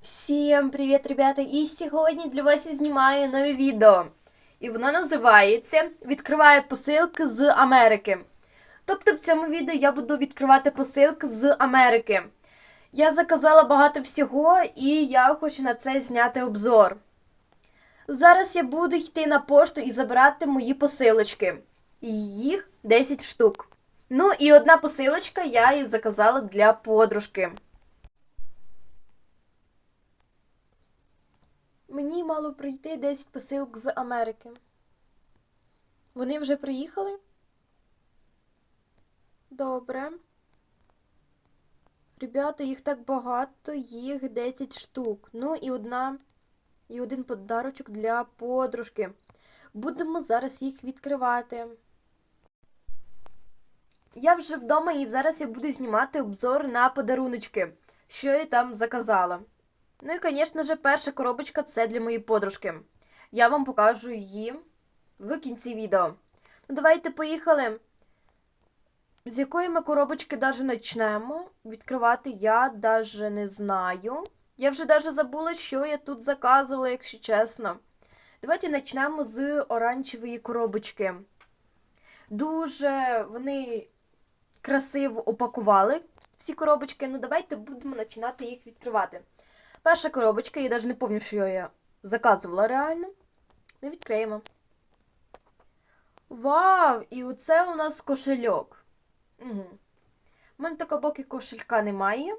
Всім привіт, ребята! І сьогодні для вас я знімаю нове відео. І воно називається Відкриваю посилки з Америки. Тобто в цьому відео я буду відкривати посилки з Америки. Я заказала багато всього і я хочу на це зняти обзор. Зараз я буду йти на пошту і забирати мої посилочки. Їх 10 штук. Ну і одна посилочка я і заказала для подружки. Мені мало прийти 10 посилок з Америки. Вони вже приїхали? Добре. Ребята, їх так багато, їх 10 штук. Ну і одна, і один подарочок для подружки. Будемо зараз їх відкривати. Я вже вдома і зараз я буду знімати обзор на подаруночки, що я там заказала. Ну і, звісно ж, перша коробочка це для моєї подружки. Я вам покажу її в кінці відео. Ну, давайте поїхали. З якої ми коробочки навіть почнемо відкривати, я навіть не знаю. Я вже навіть забула, що я тут заказувала, якщо чесно. Давайте почнемо з оранжевої коробочки. Дуже вони красиво упакували всі коробочки. Ну, давайте будемо починати їх відкривати. Перша коробочка, я навіть не пам'ятаю, що я заказувала реально. Ми відкриємо. Вау! І оце у нас кошельок. Угу. У мене такого поки кошелька немає.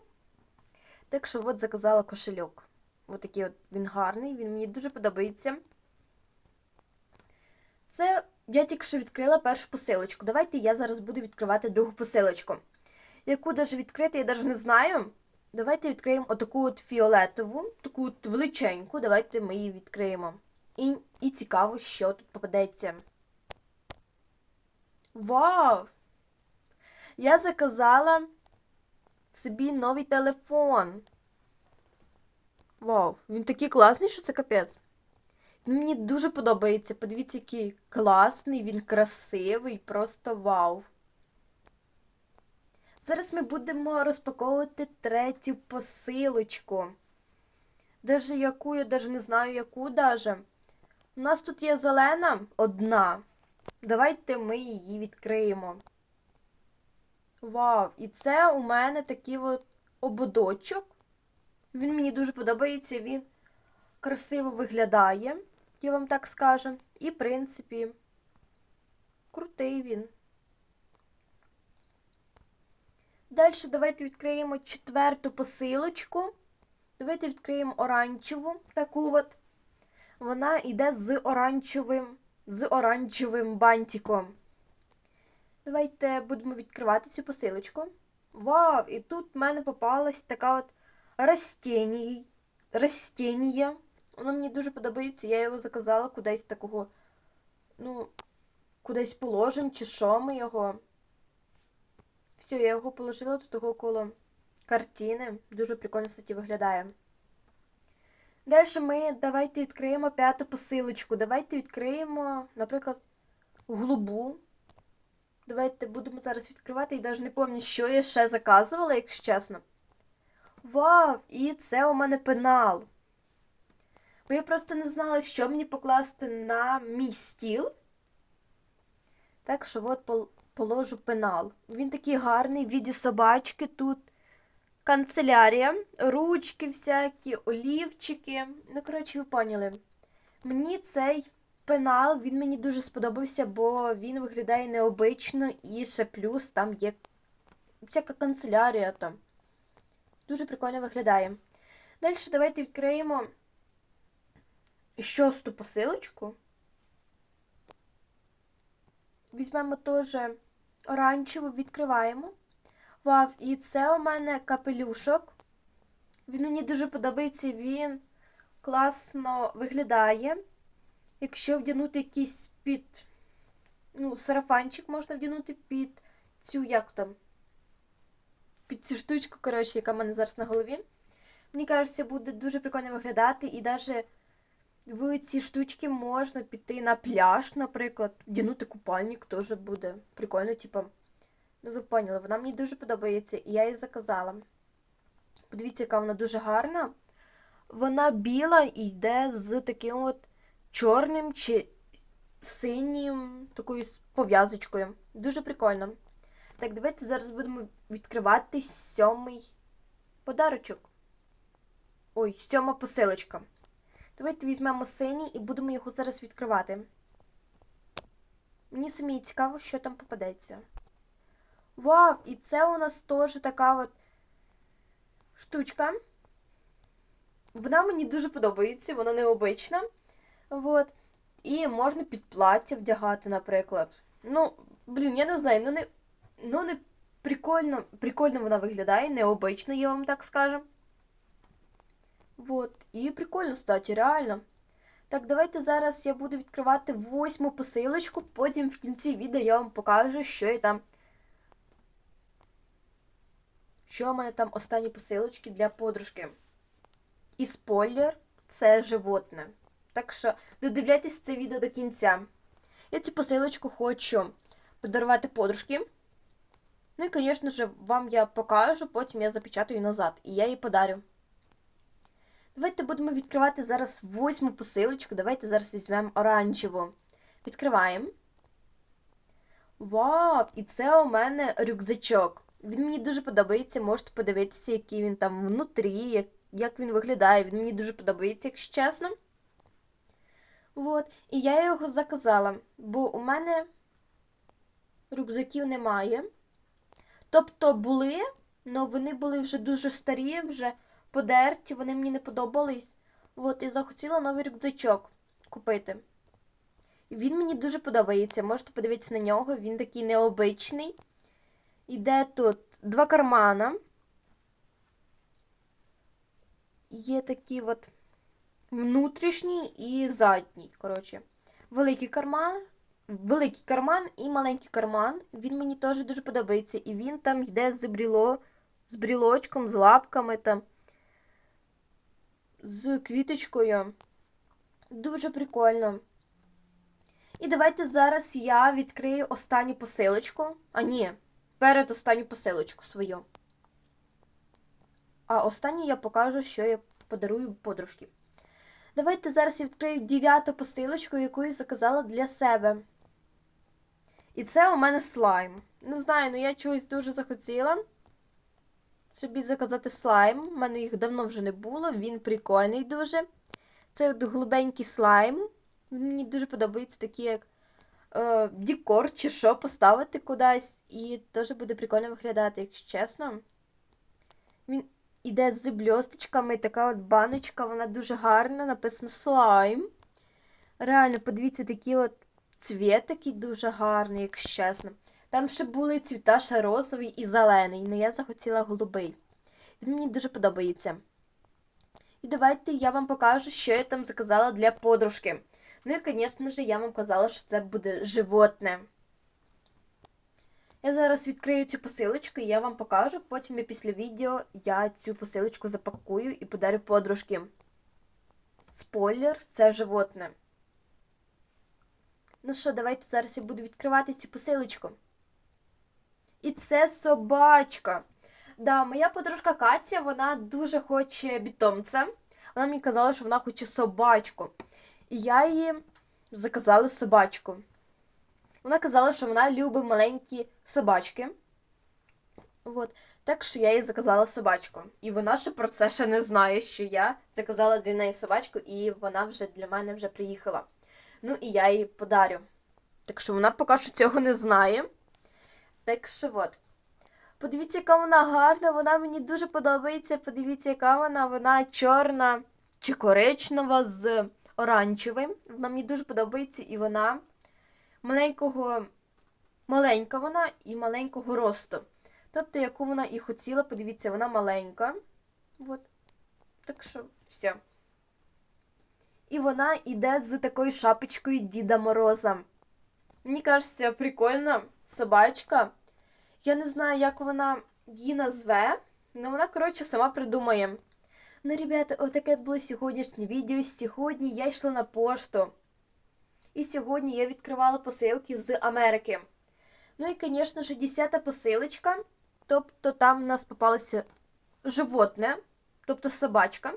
Так що от заказала кошельок. Ось такий от він гарний, він мені дуже подобається. Це я тільки що відкрила першу посилочку. Давайте я зараз буду відкривати другу посилочку. Яку навіть відкрити, я навіть не знаю. Давайте відкриємо отаку от фіолетову, таку от величеньку. Давайте ми її відкриємо. І, і цікаво, що тут попадеться. Вау! Я заказала собі новий телефон. Вау, він такий класний, що це капець. Він мені дуже подобається. Подивіться, який класний, він красивий, просто вау. Зараз ми будемо розпаковувати третю посилочку. Даже яку, я даже не знаю, яку даже. У нас тут є зелена одна. Давайте ми її відкриємо. Вау! І це у мене такий от ободочок. Він мені дуже подобається, він красиво виглядає, я вам так скажу. І, в принципі, крутий він. Далі давайте відкриємо четверту посилочку. Давайте відкриємо оранжеву таку от. Вона йде з оранжевим, з оранжевим бантиком. Давайте будемо відкривати цю посилочку. Вау! І тут в мене попалась така от растіння. Растіння. Воно мені дуже подобається. Я його заказала кудись такого, ну, кудись положимо, чи що ми його. Все, я його положила до того коло картини. Дуже прикольно, кстати, виглядає. Далі ми давайте відкриємо п'яту посилочку. Давайте відкриємо, наприклад, голубу. Давайте будемо зараз відкривати і навіть не пам'ятаю, що я ще заказувала, якщо чесно. Вау! І це у мене пенал. Бо я просто не знала, що мені покласти на мій стіл. Так що от положу пенал. Він такий гарний в віді собачки. Тут канцелярія, ручки всякі, олівчики. Ну, коротше, ви поняли. Мені цей пенал, він мені дуже сподобався, бо він виглядає необично і ще плюс там є всяка канцелярія там. Дуже прикольно виглядає. Далі давайте відкриємо шосту посилочку. Візьмемо теж оранжеву, відкриваємо. Вау, і це у мене капелюшок. Він мені дуже подобається, він класно виглядає. Якщо вдягнути якийсь під, ну, сарафанчик можна вдягнути під цю, як там, під цю штучку, коротше, яка в мене зараз на голові. Мені кажеться, буде дуже прикольно виглядати, і навіть в ці штучки можна піти на пляж, наприклад, вдягнути купальник теж буде. Прикольно, типу. Ну, ви поняли, вона мені дуже подобається, і я її заказала. Подивіться, яка вона дуже гарна. Вона біла і йде з таким от чорним чи синім такою пов'язочкою. Дуже прикольно. Так, давайте зараз будемо відкривати сьомий подарочок. Ой, сьома посилочка. Давайте візьмемо синій і будемо його зараз відкривати. Мені самі цікаво, що там попадеться. Вау! І це у нас теж така от штучка. Вона мені дуже подобається, вона необична. Вот. І можна під плаття вдягати, наприклад. Ну, блін, я не знаю, ну не, ну не прикольно, прикольно вона виглядає, необично, я вам так скажу. Вот. І прикольно, кстати, реально. Так, давайте зараз я буду відкривати восьму посилочку, потім в кінці відео я вам покажу, що я там. Що в мене там останні посилочки для подружки. І спойлер це животне. Так що додивляйтесь це відео до кінця. Я цю посилочку хочу подарувати подружки. Ну і, звісно ж, вам я покажу, потім я запечатаю назад. І я її подарю. Давайте будемо відкривати зараз восьму посилочку. Давайте зараз візьмемо оранжеву. Відкриваємо. Вау! І це у мене рюкзачок. Він мені дуже подобається. Можете подивитися, який він там внутрі, як, як він виглядає. Він мені дуже подобається, якщо чесно. От. І я його заказала, бо у мене рюкзаків немає. Тобто були, але вони були вже дуже старі, вже подерті, вони мені не подобались. От, і захотіла новий рюкзачок купити. Він мені дуже подобається. Можете подивитися на нього, він такий необичний. Іде тут два кармана. Є такі от внутрішній і задній. Коротше, великий карман, великий карман і маленький карман. Він мені теж дуже подобається. І він там йде з бріло, з брілочком, з лапками там, з квіточкою. Дуже прикольно. І давайте зараз я відкрию останню посилочку. А ні, перед останню посилочку свою. А останню я покажу, що я подарую подружки. Давайте зараз я відкрию дев'яту посилочку, яку я заказала для себе. І це у мене слайм. Не знаю, ну я чогось дуже захотіла собі заказати слайм. У мене їх давно вже не було, він прикольний дуже. Це от голубенький слайм. Мені дуже подобається, такий як е, декор чи що поставити кудись. І теж буде прикольно виглядати, якщо чесно. Він іде з бльосточками, така от баночка, вона дуже гарна, написано слайм. Реально, подивіться, такий от цвіт такий дуже гарний, якщо чесно. Там ще були цвіта ще розовий і зелений, але я захотіла голубий. Він мені дуже подобається. І давайте я вам покажу, що я там заказала для подружки. Ну і, звісно ж, я вам казала, що це буде животне. Я зараз відкрию цю посилочку і я вам покажу. Потім я після відео я цю посилочку запакую і подарю подружки. Спойлер це животне. Ну що, давайте зараз я буду відкривати цю посилочку. І це собачка. Да, моя подружка Катя, вона дуже хоче бітомця. Вона мені казала, що вона хоче собачку. І я їй заказала собачку. Вона казала, що вона любить маленькі собачки. От. Так що я їй заказала собачку. І вона ще про це ще не знає, що я заказала для неї собачку, і вона вже для мене вже приїхала. Ну і я їй подарю. Так що вона поки що цього не знає. Так що. Подивіться, яка вона гарна, вона мені дуже подобається. Подивіться, яка вона, вона чорна чи коричнева з оранжевим. Вона мені дуже подобається, і вона маленького, маленька вона і маленького росту. Тобто, яку вона і хотіла, подивіться, вона маленька. От. Так що, все. І вона йде з такою шапочкою Діда Мороза. Мені кажеться, прикольна собачка. Я не знаю, як вона її назве, але вона, коротше, сама придумає. Ну, ребята, отаке було сьогоднішнє відео. Сьогодні я йшла на пошту. І сьогодні я відкривала посилки з Америки. Ну і, звісно ж, 10 посилочка. Тобто там в нас попалося животне, тобто собачка.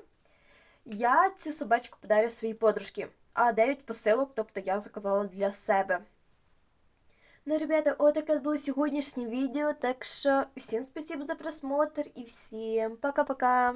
я цю собачку подарю своїй подружці. А 9 посилок, тобто я заказала для себе. Ну, ребята, отаке було сьогоднішнє відео. Так що всім спасибо за просмотр і всім пока-пока.